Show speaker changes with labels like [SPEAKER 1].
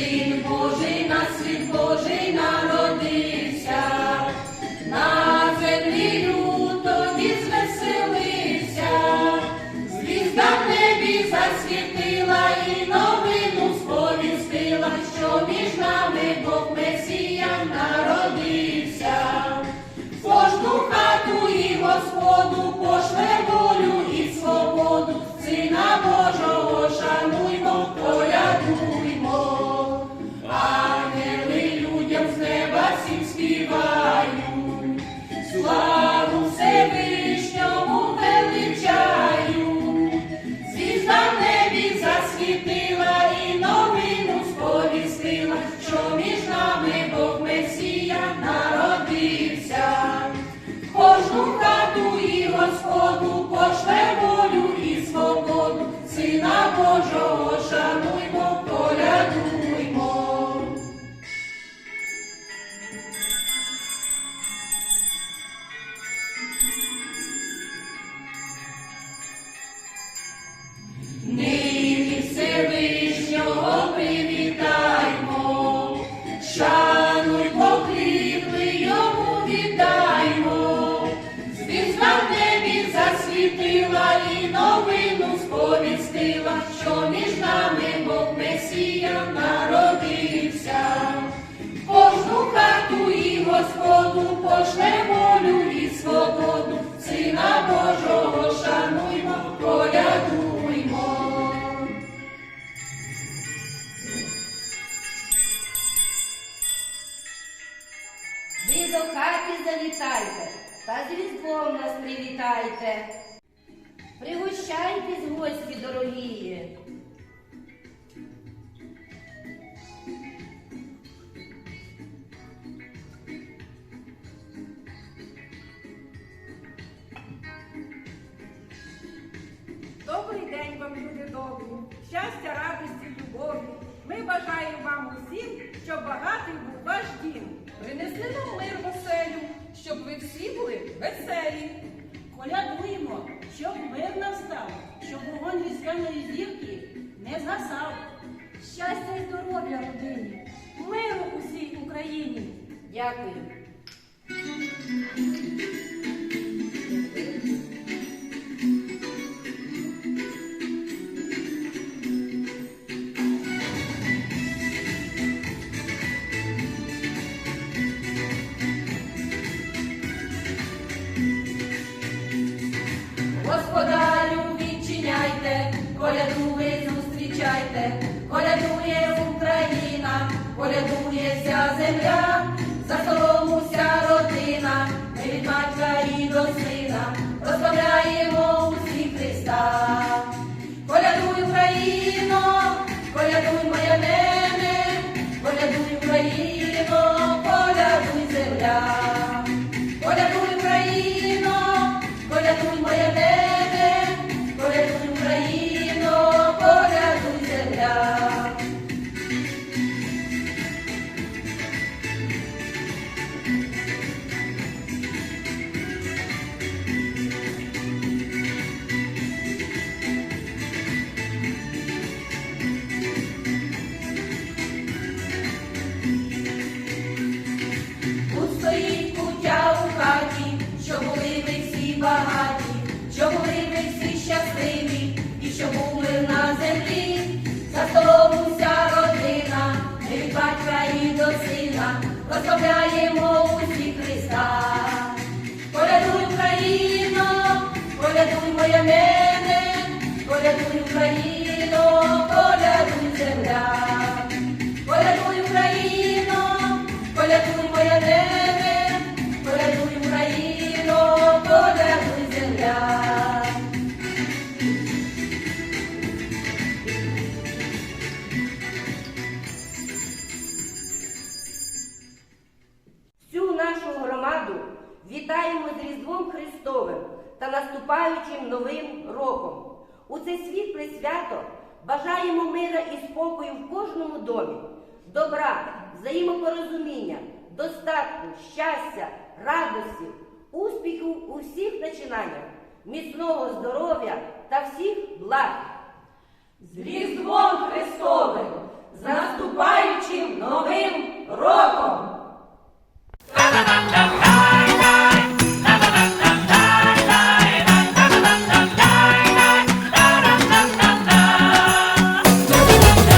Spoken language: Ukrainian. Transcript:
[SPEAKER 1] Син Божий на світ Божий неба всім
[SPEAKER 2] Ви до хати завітайте, та з різдвом нас привітайте. Пригощайтесь, гості дорогі.
[SPEAKER 3] Добрий день вам, люди добрі, щастя, радості, любові. Ми бажаємо вам усім, щоб багатий був ваш дім.
[SPEAKER 4] Принесли нам мир в оселю, щоб ви всі були веселі.
[SPEAKER 5] Колядуємо, щоб мир настав, щоб вогонь різдвяної зірки не згасав.
[SPEAKER 2] Щастя і здоров'я родині.
[SPEAKER 5] Миру усій Україні.
[SPEAKER 2] Дякую.
[SPEAKER 1] Господарю відчиняйте, коляду ви зустрічайте, колядує Україна, колядує вся земля, за сина, прославляємо усі Христа. Порядуй Україно, порядуй моя мене, порядуй Україно, порядуй земля.
[SPEAKER 2] Вітаємо з Різдвом Христовим та наступаючим Новим роком. У це світле свято бажаємо мира і спокою в кожному домі, добра, взаємопорозуміння, достатку, щастя, радості, успіхів у всіх начинаннях, міцного здоров'я та всіх благ.
[SPEAKER 1] З Різдвом Христовим!
[SPEAKER 2] з наступаючим новим роком!